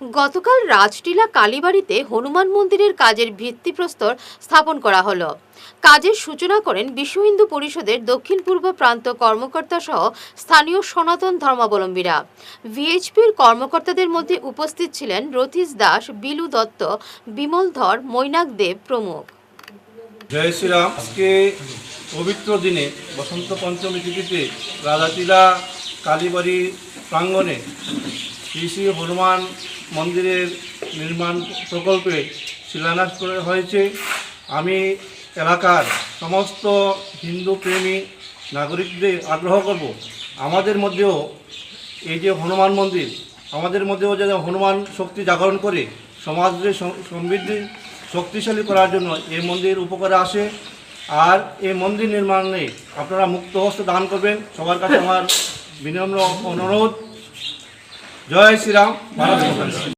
গতকাল রাজটিলা কালীবাড়িতে হনুমান মন্দিরের কাজের ভিত্তিপ্রস্তর স্থাপন করা হলো। কাজের সূচনা করেন বিশ্ব হিন্দু পরিষদের দক্ষিণ পূর্ব প্রান্ত কর্মকর্তা সহ স্থানীয় সনাতন ধর্মাবলম্বীরা। ভিএইচপির কর্মকর্তাদের মধ্যে উপস্থিত ছিলেন রথিস দাস, বিলু দত্ত, বিমল ধর, মৈনাক দেব প্রমুখ। জয় শ্রীরাম। আজকে পবিত্র দিনে বসন্ত পঞ্চমী তিথিতে রাজাটিলা কালীবাড়ি প্রাঙ্গণে শ্রী হনুমান মন্দিরের নির্মাণ প্রকল্পে শিলান্যাস করা হয়েছে। আমি এলাকার সমস্ত হিন্দু প্রেমী নাগরিকদের আগ্রহ করব। আমাদের মধ্যেও এই যে হনুমান মন্দির, আমাদের মধ্যেও যেন হনুমান শক্তি জাগরণ করে সমাজের সমৃদ্ধি, শক্তিশালী করার জন্য এই মন্দির উপকারে আসে। আর এই মন্দির নির্মাণে আপনারা মুক্ত হস্ত দান করবেন। সবার কাছে আমার বিনম্র অনুরোধ। জয় শ্রীরাম।